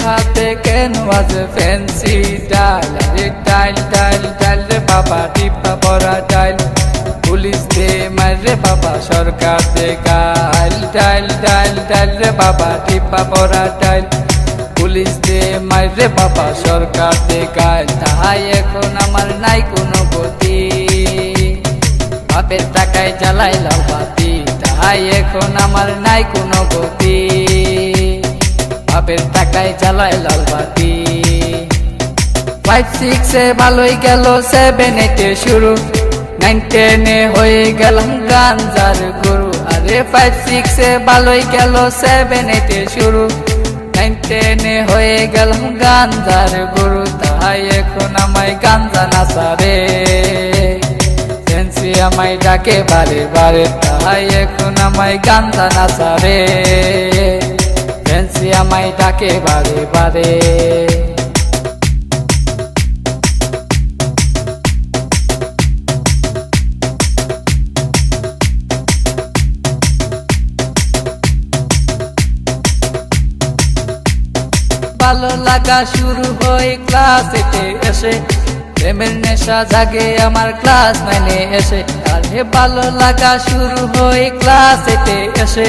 হাতে কেন আছে ফ্যান্সি ডাল? রে টাইল টাইল টাইল রে বাবা টিপা পরা টাইল পুলিশ দে মার রে বাবা, সরকার দে গাইল টাইল টাইল টাইল রে বাবা টিপা পরা টাইল পুলিশ দে মার রে বাবা, সরকার দে গাইল তাহাই এখন আমার নাই কোনো গতি। বাপের টাকায় জ্বালাইলাম বাতি। তাহাই এখন আমার নাই কোনো গতি। বাপের টাকায় চালায় লাল বাতি। ফাইভ সিক্সে ভালোই গেল সেভেন এইটে শুরু। নাইন টেনে হয়ে গেলাম গাঞ্জার গুরু। আরে ফাইভ সিক্সে ভালোই গেল সেভেন এইটে শুরু। নাইন টেনে হয়ে গেলাম গাঞ্জার গুরু। তাই এখন আমায় গাঞ্জা নাচারে ফেন্সি আমায় ডাকে বারে বারে। তাই এখন আমায় গাঞ্জা নাচারে ফেন্সি আমায় ডাকে বারে বারে ভালো লাগা শুরু হয় ক্লাস এতে এসে। প্রেমের নেশা জাগে আমার ক্লাস নাইনে এসে। আরে ভালো লাগা শুরু হয় ক্লাস এতে এসে।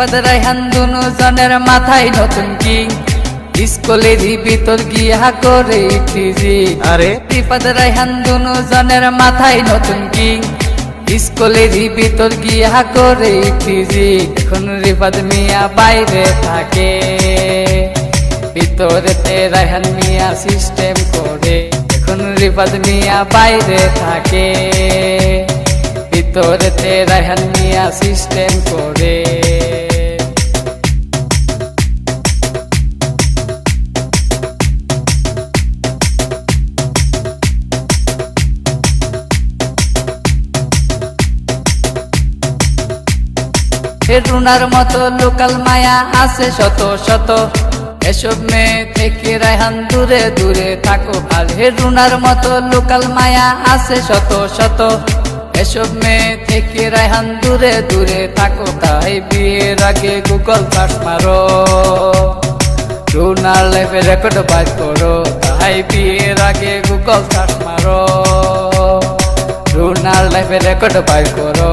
ত্রিপদ রায়হান দুনো জনের মাথায় নতুন কিং। স্কুলেরই ভিতর গিয়া করে টিজি আরে? ত্রিপদ রায়হান দুনো জনের মাথায় নতুন কিং। স্কুলেরই ভিতর গিয়া করে টিজি এখন রিপাদ মিয়া বাইরে থাকে। ভিতরেতে রায়হান মিয়া সিস্টেম করে। এখন রিপাদ মিয়া বাইরে থাকে। ভিতরেতে রায়হান মিয়া সিস্টেম করে। রুনার মতো লোকাল মায়া আছে শত শত। এসব মেয়ে থেকে রায়হান দূরে দূরে থাকো আর রুনার মতো লোকাল মায়া আছে শত শত। এসব মেয়ে থেকে রায়হান দূরে দূরে থাকো তাই বিয়ের আগে গুগল সার্চ মারো। রুনার লাইফে রেকর্ড বাজ করো, তাই বিয়ের আগে গুগল সার্চ মারো। রুনার লাইফে রেকর্ড বাজ করো।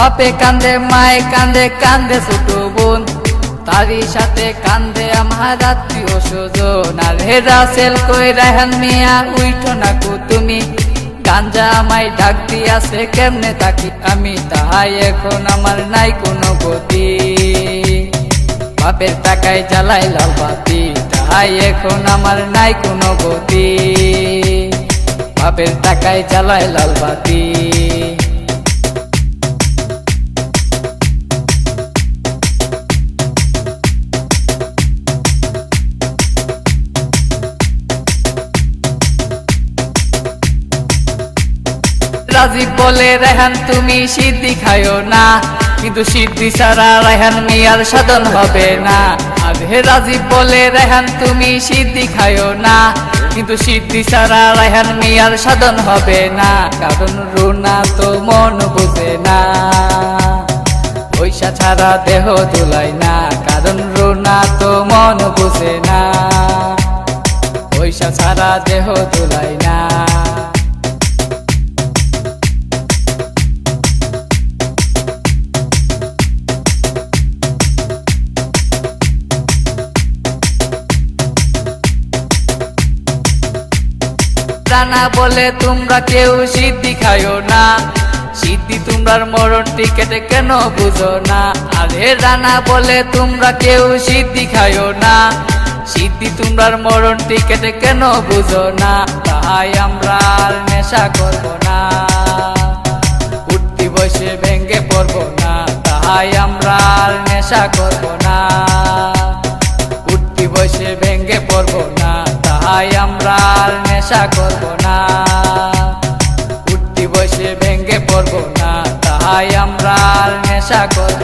বাপে কান্দে, মায়ে কান্দে কান্দে ছোট বোন। তারই সাথে কান্দে আমার আত্মীয় স্বজন। আর হেরা সেল কই রাহান মিয়া উইঠো না কো তুমি। গাঞ্জা আমায় ডাক দিয়াছে, কেমনে থাকি আমি? তাহাই এখন আমার নাই কোনো গতি। বাপের টাকায় জ্বালাই লাল বাতি, তাহাই এখন আমার নাই কোনো গতি। বাপের টাকায় জ্বালাই লাল বাতি। রাজীব বলে রেহান, তুমি সিদ্ধি খায়ো না। কিন্তু সিদ্ধি ছাড়া রেহান মিয়ার সাধন হবে না। আর হে রাজীব বলে রেহান, তুমি সিদ্ধি খায়ো না। কিন্তু সিদ্ধি ছাড়া রেহান মিয়ার সাধন হবে না। কারণ রুনা তো মন বুঝে না। পয়সা ছাড়া দেহ দুলাই না। কারণ রুনা তো মন বুঝে না। পয়সা ছাড়া দেহ দুলাই না। রানা বলে তোমরা কেউ সিদ্ধি খায়ো না। সিদ্ধি তোমরার মরণ টিকেটে কেন বুঝো না। আরে রানা বলে তোমরা কেউ সিদ্ধি খায়ো না। সিদ্ধি তোমরার মরণ টিকেটে কেন বুঝো না। তাই আমরা আর নেশা করব না। উঠতি বসে ভেঙ্গে পড়ব না। তাই আমরা আর নেশা করব না। উঠতি বসে ভেঙ্গে পড়ব না। তাই আমরা আর নেশা করব না। উঠতি বসে ভেঙ্গে পড়ব না, তাই আমরা আর নেশা করব